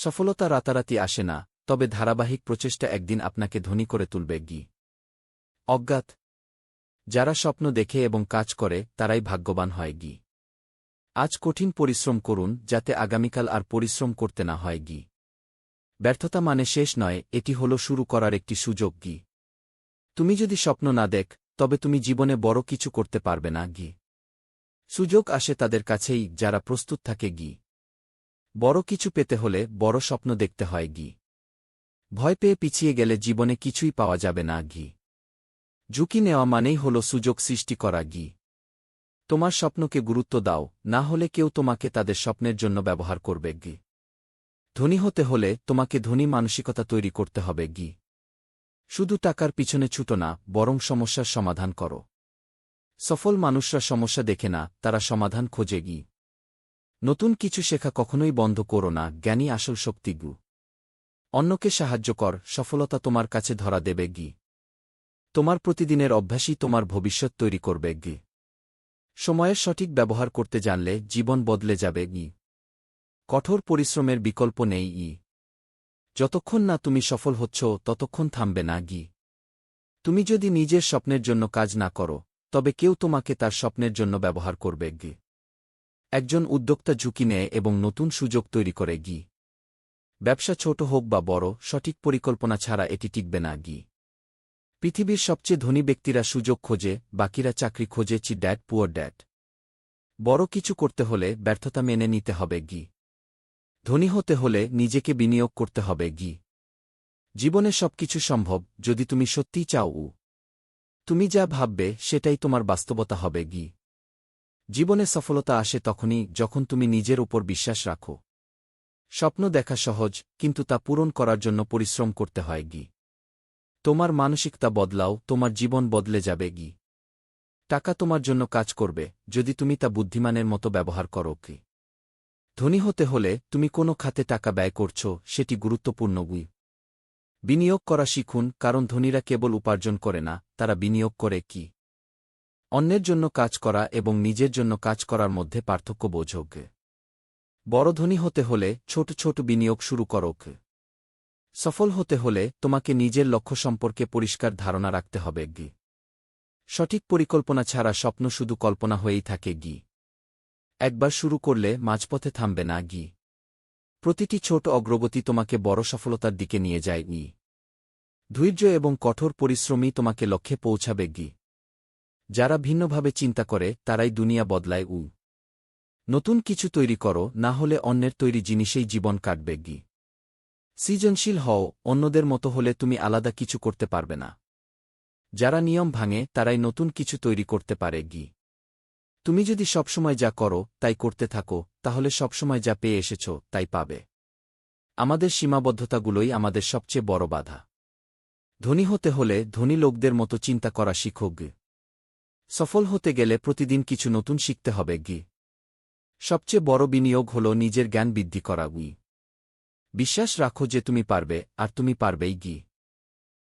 সফলতা রাতারাতি আসে না, তবে ধারাবাহিক প্রচেষ্টা একদিন আপনাকে ধনী করে তুলবে গি। অজ্ঞাত। যারা স্বপ্ন দেখে এবং কাজ করে, তারাই ভাগ্যবান হয় গি। আজ কঠিন পরিশ্রম করুন, যাতে আগামীকাল আর পরিশ্রম করতে না হয় গি। ব্যর্থতা মানে শেষ নয়, এটি হল শুরু করার একটি সুযোগ গি। তুমি যদি স্বপ্ন না দেখ, তবে তুমি জীবনে বড় কিছু করতে পারবে না গি। সুযোগ আসে তাদের কাছেই, যারা প্রস্তুত থাকে গি। বড় কিছু পেতে হলে বড় স্বপ্ন দেখতে হয় গি ভয় পেয়ে পিছিয়ে গেলে জীবনে কিছুই পাওয়া যাবে না ঘি। ঝুঁকি নেওয়া মানেই হল সুযোগ সৃষ্টি করা গি তোমার স্বপ্নকে গুরুত্ব দাও, না হলে কেউ তোমাকে তাদের স্বপ্নের জন্য ব্যবহার করবে গি ধনী হতে হলে তোমাকে ধনী মানসিকতা তৈরি করতে হবে গি শুধু টাকার পিছনে ছুটো না, বরং সমস্যার সমাধান করো। সফল মানুষরা সমস্যা দেখে না, তারা সমাধান খোঁজে গি নতুন কিছু শেখা কখনোই বন্ধ করো না, জ্ঞানী আসল শক্তি গু। অন্যকে সাহায্য কর, সফলতা তোমার কাছে ধরা দেবে গি। তোমার প্রতিদিনের অভ্যাসই তোমার ভবিষ্যৎ তৈরি করবে গি। সময়ের সঠিক ব্যবহার করতে জানলে জীবন বদলে যাবে গি। কঠোর পরিশ্রমের বিকল্প নেই ই। যতক্ষণ না তুমি সফল হচ্ছ, ততক্ষণ থামবে না গি। তুমি যদি নিজের স্বপ্নের জন্য কাজ না করো, তবে কেউ তোমাকে তার স্বপ্নের জন্য ব্যবহার করবে গি। একজন উদ্যোক্তা ঝুঁকি নেয় এবং নতুন সুযোগ তৈরি করে গি। ব্যবসা ছোট হোক বা বড়, সঠিক পরিকল্পনা ছাড়া এটি টিকবে না গি। পৃথিবীর সবচেয়ে ধনী ব্যক্তিরা সুযোগ খোঁজে, বাকিরা চাকরি খোঁজে, চি ড্যাড, পুয়ার ড্যাড। বড় কিছু করতে হলে ব্যর্থতা মেনে নিতে হবে গি। ধনী হতে হলে নিজেকে বিনিয়োগ করতে হবে গি। জীবনে সবকিছু সম্ভব, যদি তুমি সত্যিই চাও তুমি যা ভাববে, সেটাই তোমার বাস্তবতা হবে গি। জীবনে সফলতা আসে তখনই যখন তুমি নিজের উপর বিশ্বাস রাখো। স্বপ্ন দেখা সহজ, কিন্তু তা পূরণ করার জন্য পরিশ্রম করতে হয় গি। তোমার মানসিকতা বদলাও, তোমার জীবন বদলে যাবে গি। টাকা তোমার জন্য কাজ করবে, যদি তুমি তা বুদ্ধিমানের মতো ব্যবহার করো কি। ধনী হতে হলে তুমি কোনো খাতে টাকা ব্যয় করছ, সেটি গুরুত্বপূর্ণ গুই বিনিয়োগ করা শিখুন, কারণ ধনীরা কেবল উপার্জন করে না, তারা বিনিয়োগ করে কি। অন্যের জন্য কাজ করা এবং নিজের জন্য কাজ করার মধ্যে পার্থক্য বোঝক বড় ধনী হতে হলে ছোট ছোট বিনিয়োগ শুরু করক সফল হতে হলে তোমাকে নিজের লক্ষ্য সম্পর্কে পরিষ্কার ধারণা রাখতে হবে গি। সঠিক পরিকল্পনা ছাড়া স্বপ্ন শুধু কল্পনা হয়েই থাকে গি। একবার শুরু করলে মাঝপথে থামবে না গি। প্রতিটি ছোট অগ্রগতি তোমাকে বড় সফলতার দিকে নিয়ে যায় ই। ধৈর্য এবং কঠোর পরিশ্রমই তোমাকে লক্ষ্যে পৌঁছাবে গি। যারা ভিন্নভাবে চিন্তা করে, তারাই দুনিয়া বদলায় উ নতুন কিছু তৈরি করো, না হলে অন্যের তৈরি জিনিসেই জীবন কাটবে, গি। সৃজনশীল হও, অন্যদের মতো হলে তুমি আলাদা কিছু করতে পারবে না। যারা নিয়ম ভাঙে, তারাই নতুন কিছু তৈরি করতে পারে, গি। তুমি যদি সবসময় যা করো, তাই করতে থাকো, তাহলে সবসময় যা পেয়ে এসেছ, তাই পাবে। আমাদের সীমাবদ্ধতাগুলোই আমাদের সবচেয়ে বড় বাধা। ধনী হতে হলে ধনী লোকদের মতো চিন্তা করা শিখো, গে। সফল হতে গেলে প্রতিদিন কিছু নতুন শিখতে হবে, গি। সবচেয়ে বড় বিনিয়োগ হল নিজের জ্ঞান বৃদ্ধি করা, উই। বিশ্বাস রাখো যে তুমি পারবে, আর তুমি পারবেই, গি।